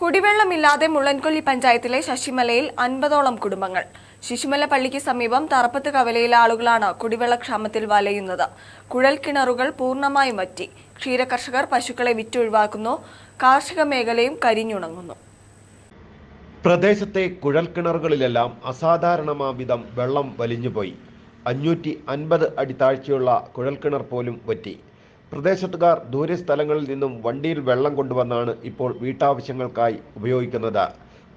കുടിവെള്ളമില്ലാതെ മുള്ളൻകൊല്ലി പഞ്ചായത്തിലെ ശശിമലയിൽ അൻപതോളം കുടുംബങ്ങൾ. ശിശുമല പള്ളിക്ക് സമീപം തറപ്പത്ത് കവലയിലെ ആളുകളാണ് കുടിവെള്ളക്ഷാമത്തിൽ വലയുന്നത്. കുഴൽ കിണറുകൾ പൂർണമായും വറ്റി. ക്ഷീരകർഷകർ പശുക്കളെ വിറ്റൊഴിവാക്കുന്നു. കാർഷിക മേഖലയും കരിഞ്ഞുണങ്ങുന്നു. പ്രദേശത്തെ കുഴൽക്കിണറുകളിലെല്ലാം അസാധാരണമാവിധം വെള്ളം വലിഞ്ഞുപോയി. അഞ്ഞൂറ്റി അൻപത് അടി താഴ്ചയുള്ള കുഴൽക്കിണർ പോലും വറ്റി. പ്രദേശത്തുകാർ ദൂരസ്ഥലങ്ങളിൽ നിന്നും വണ്ടിയിൽ വെള്ളം കൊണ്ടുവന്നാണ് ഇപ്പോൾ വീട്ടാവശ്യങ്ങൾക്കായി ഉപയോഗിക്കുന്നത്.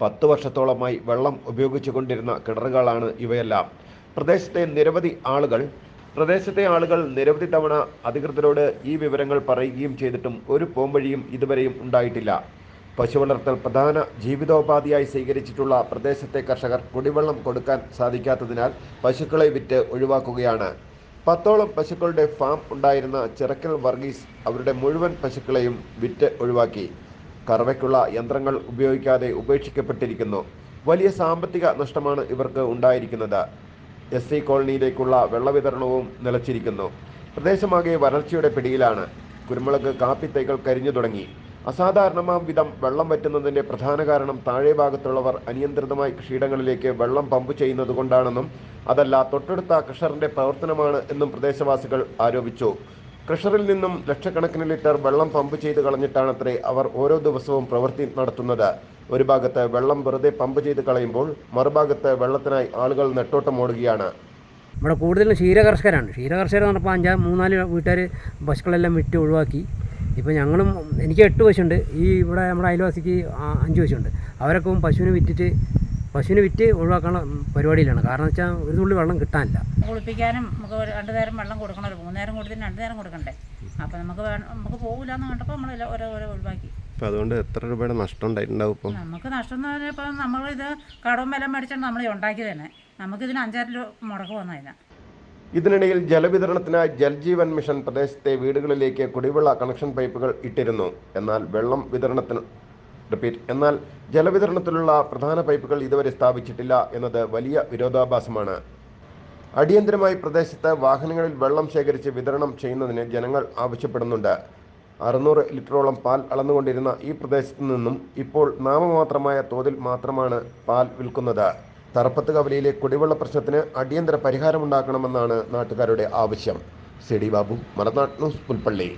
പത്ത് വർഷത്തോളമായി വെള്ളം ഉപയോഗിച്ചു കൊണ്ടിരുന്ന കിണറുകളാണ് ഇവയെല്ലാം. പ്രദേശത്തെ നിരവധി ആളുകൾ പ്രദേശത്തെ ആളുകൾ നിരവധി തവണ അധികൃതരോട് ഈ വിവരങ്ങൾ പറയുകയും ചെയ്തിട്ടും ഒരു പോംവഴിയും ഇതുവരെയും ഉണ്ടായിട്ടില്ല. പശു വളർത്തൽ പ്രധാന ജീവിതോപാധിയായി സ്വീകരിച്ചിട്ടുള്ള പ്രദേശത്തെ കർഷകർ കുടിവെള്ളം കൊടുക്കാൻ സാധിക്കാത്തതിനാൽ പശുക്കളെ വിറ്റ് ഒഴിവാക്കുകയാണ്. പത്തോളം പശുക്കളുടെ ഫാം ഉണ്ടായിരുന്ന ചിറക്കൽ വർഗീസ് അവരുടെ മുഴുവൻ പശുക്കളെയും വിറ്റ് ഒഴിവാക്കി. കറവയ്ക്കുള്ള യന്ത്രങ്ങൾ ഉപയോഗിക്കാതെ ഉപേക്ഷിക്കപ്പെട്ടിരിക്കുന്നു. വലിയ സാമ്പത്തിക നഷ്ടമാണ് ഇവർക്ക് ഉണ്ടായിരിക്കുന്നത്. എസ് സി കോളനിയിലേക്കുള്ള വെള്ളവിതരണവും നിലച്ചിരിക്കുന്നു. പ്രദേശമാകെ വരൾച്ചയുടെ പിടിയിലാണ്. കുരുമുളക് കാപ്പിത്തൈകൾ കരിഞ്ഞു തുടങ്ങി. അസാധാരണമാം വിധം വെള്ളം വറ്റുന്നതിന്റെ പ്രധാന കാരണം താഴെ ഭാഗത്തുള്ളവർ അനിയന്ത്രിതമായി കൃഷിയിടങ്ങളിലേക്ക് വെള്ളം പമ്പ് ചെയ്യുന്നത് കൊണ്ടാണെന്നും അതല്ല തൊട്ടടുത്ത കൃഷറിന്റെ പ്രവർത്തനമാണ് എന്നും പ്രദേശവാസികൾ ആരോപിച്ചു. കൃഷറിൽ നിന്നും ലക്ഷക്കണക്കിന് ലിറ്റർ വെള്ളം പമ്പ് ചെയ്ത് കളഞ്ഞിട്ടാണത്രേ അവർ ഓരോ ദിവസവും പ്രവൃത്തി നടത്തുന്നത്. ഒരു ഭാഗത്ത് വെള്ളം വെറുതെ പമ്പ് ചെയ്ത് കളയുമ്പോൾ മറുഭാഗത്ത് വെള്ളത്തിനായി ആളുകൾ നെട്ടോട്ടം ഓടുകയാണ്. ഇവിടെ കൂടുതലും ക്ഷീരകർഷകരാണ്. ക്ഷീരകർഷകർ എന്ന് പറഞ്ഞപ്പോൾ അഞ്ചാ മൂന്നാൽ വീട്ടുകാർ പശുക്കളെല്ലാം വിറ്റ് ഒഴിവാക്കി. ഇപ്പോൾ ഞങ്ങളും എനിക്ക് എട്ട് പശുണ്ട്. ഈ ഇവിടെ നമ്മുടെ അയൽവാസിക്ക് അഞ്ച് പശുണ്ട്. അവരൊക്കെ പശുവിനെ വിറ്റിട്ട് പശുവിനെ വിറ്റ് ഒഴിവാക്കാനുള്ള പരിപാടിയിലാണ്. കാരണം വെച്ചാൽ ഒരു തുള്ളി വെള്ളം കിട്ടാനില്ല. കുളിപ്പിക്കാനും നമുക്ക് രണ്ടു നേരം വെള്ളം കൊടുക്കണമല്ലോ മൂന്ന് നേരം കൊടുത്തിട്ട് രണ്ടു നേരം കൊടുക്കണ്ടേ? അപ്പോൾ നമുക്ക് വേണം നമുക്ക് പോകില്ല എന്ന് കണ്ടപ്പോൾ നമ്മൾ ഓരോ ഓരോ ഒഴിവാക്കി. അപ്പോൾ അതുകൊണ്ട് എത്ര രൂപയുടെ നഷ്ടം ഉണ്ടായിട്ടുണ്ടാവും ഇപ്പം? നമുക്ക് നഷ്ടം എന്ന് പറഞ്ഞാൽ ഇപ്പം നമ്മളിത് കടവും വില മേടിച്ചാണ് നമ്മൾ ഉണ്ടാക്കി തന്നെ. നമുക്കിതിന് അഞ്ചാറ് രൂപ മുടക്ക് വന്നതിനാ. ഇതിനിടയിൽ ജലവിതരണത്തിനായി ജൽജീവൻ മിഷൻ പ്രദേശത്തെ വീടുകളിലേക്ക് കുടിവെള്ള കണക്ഷൻ പൈപ്പുകൾ ഇട്ടിരുന്നു. എന്നാൽ വെള്ളം വിതരണത്തിന് റിപ്പീറ്റ് എന്നാൽ ജലവിതരണത്തിലുള്ള പ്രധാന പൈപ്പുകൾ ഇതുവരെ സ്ഥാപിച്ചിട്ടില്ല എന്നത് വലിയ വിരോധാഭാസമാണ്. അടിയന്തരമായി പ്രദേശത്ത് വാഹനങ്ങളിൽ വെള്ളം ശേഖരിച്ച് വിതരണം ചെയ്യുന്നതിന് ജനങ്ങൾ ആവശ്യപ്പെടുന്നുണ്ട്. അറുന്നൂറ് ലിറ്ററോളം പാൽ അളന്നുകൊണ്ടിരുന്ന ഈ പ്രദേശത്തു നിന്നും ഇപ്പോൾ നാമമാത്രമായ തോതിൽ മാത്രമാണ് പാൽ വിൽക്കുന്നത്. തറപ്പത്ത് കവലയിലെ കുടിവെള്ള പ്രശ്നത്തിന് അടിയന്തര പരിഹാരമുണ്ടാക്കണമെന്നാണ് നാട്ടുകാരുടെ ആവശ്യം. C D Babu Malanad news Pulpally.